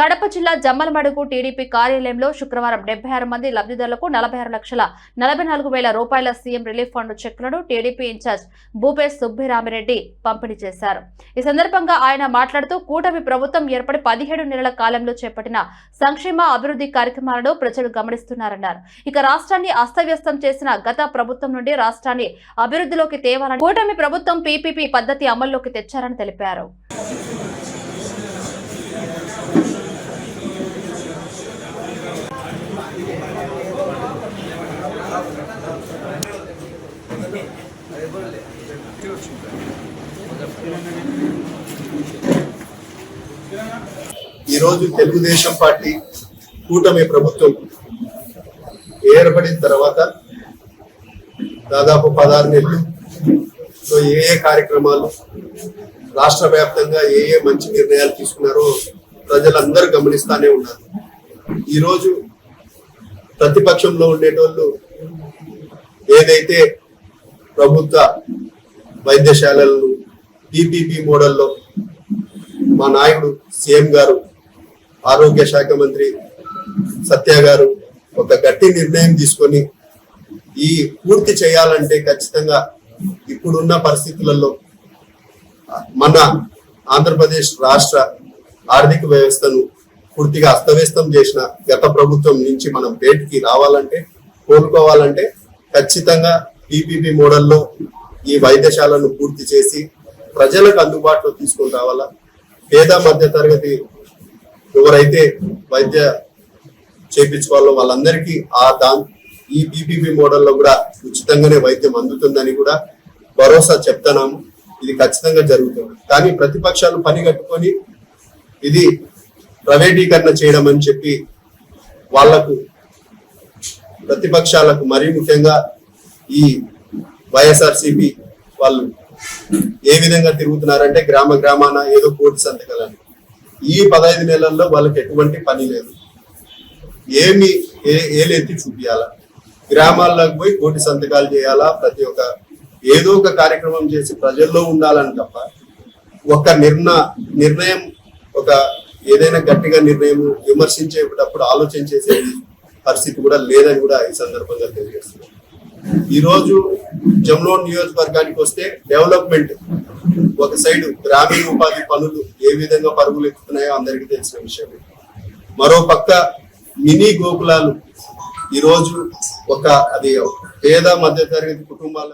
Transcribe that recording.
కడప జిల్లా జమ్మలమడుగు టీడీపీ కార్యాలయంలో శుక్రవారం డెబ్బై ఆరు మంది లబ్ధిదారులకు నలభై ఆరు లక్షల నలభై నాలుగు వేల రూపాయల సీఎం రిలీఫ్ ఫండ్ చెక్కులను టీడీపీ ఇన్ఛార్జ్ భూపేష్ సుబ్బిరామిరెడ్డి పంపిణీ చేశారు. ఈ సందర్భంగా ఆయన మాట్లాడుతూ కూటమి ప్రభుత్వం ఏర్పడి పదిహేడు నెలల కాలంలో చేపట్టిన సంక్షేమ అభివృద్ధి కార్యక్రమాలను ప్రజలు గమనిస్తున్నారన్నారు. ఇక రాష్ట్రాన్ని అస్తవ్యస్తం చేసిన గత ప్రభుత్వం నుండి రాష్ట్రాన్ని అభివృద్ధిలోకి తేవాలని కూటమి ప్రభుత్వం పీపీపీ పద్ధతి అమల్లోకి తెచ్చారని తెలిపారు. ఈరోజు తెలుగుదేశం పార్టీ కూటమి ప్రభుత్వం ఏర్పడిన తర్వాత దాదాపు పదహారు నెలలు. సో ఏ ఏ కార్యక్రమాలు రాష్ట్ర వ్యాప్తంగా ఏ ఏ మంచి నిర్ణయాలు తీసుకున్నారో ప్రజలందరూ గమనిస్తానే ఉన్నారు. ఈరోజు ప్రతిపక్షంలో ఉండేటోళ్ళు ఏదైతే ప్రభుత్వ వైద్యశాలలను పిపిపి మోడల్లో మా నాయకుడు సీఎం గారు ఆరోగ్య శాఖ మంత్రి సత్య గారు ఒక గట్టి నిర్ణయం తీసుకొని ఈ పూర్తి చేయాలంటే ఖచ్చితంగా ఇప్పుడున్న పరిస్థితులలో మన ఆంధ్రప్రదేశ్ రాష్ట్ర ఆర్థిక వ్యవస్థను పూర్తిగా అస్తవ్యస్తం చేసిన గత ప్రభుత్వం నుంచి మనం బయటికి రావాలంటే కోలుకోవాలంటే ఖచ్చితంగా పీపీపీ మోడల్లో ఈ వైద్యశాలను పూర్తి చేసి ప్రజలకు అందుబాటులో తీసుకొని రావాలా? పేద మధ్య తరగతి ఎవరైతే వైద్య చేపించుకోవాలో వాళ్ళందరికీ ఆ దా ఈ పీపీపీ మోడల్లో కూడా ఉచితంగానే వైద్యం అందుతుందని కూడా భరోసా చెప్తున్నాము. ఇది ఖచ్చితంగా జరుగుతుంది. కానీ ప్రతిపక్షాలు పని కట్టుకొని ఇది ప్రైవేటీకరణ చేయడం అని చెప్పి వాళ్ళకు ప్రతిపక్షాలకు మరీ ముఖ్యంగా ఈ వైఎస్ఆర్సిపి వాళ్ళు ఏ విధంగా తిరుగుతున్నారంటే గ్రామ గ్రామాన ఏదో కోటి సంతకాలని. ఈ పదహైదు నెలల్లో వాళ్ళకి ఎటువంటి పని లేదు. ఏమి ఏ ఏలెత్తి చూపించాలా గ్రామాల్లోకి పోయి కోటి సంతకాలు చేయాలా ప్రతి ఒక్క ఏదో ఒక కార్యక్రమం చేసి ప్రజల్లో ఉండాలని తప్ప ఒక నిర్ణ నిర్ణయం ఒక ఏదైనా గట్టిగా నిర్ణయం విమర్శించేటప్పుడు ఆలోచన చేసే పరిస్థితి కూడా లేదని కూడా ఈ సందర్భంగా తెలియజేస్తున్నాను ఈ రోజు జమ్లోన్ నియోజకవర్గానికి వస్తే డెవలప్మెంట్ ఒక సైడ్ గ్రామీణ ఉపాధి పనులు ఏ విధంగా పరుగులు ఎక్కుతున్నాయో అందరికీ తెలిసిన విషయం మరో పక్క మినీ గోకులాలు ఈ రోజు ఒక అది పేద మధ్యతరగతి కుటుంబాల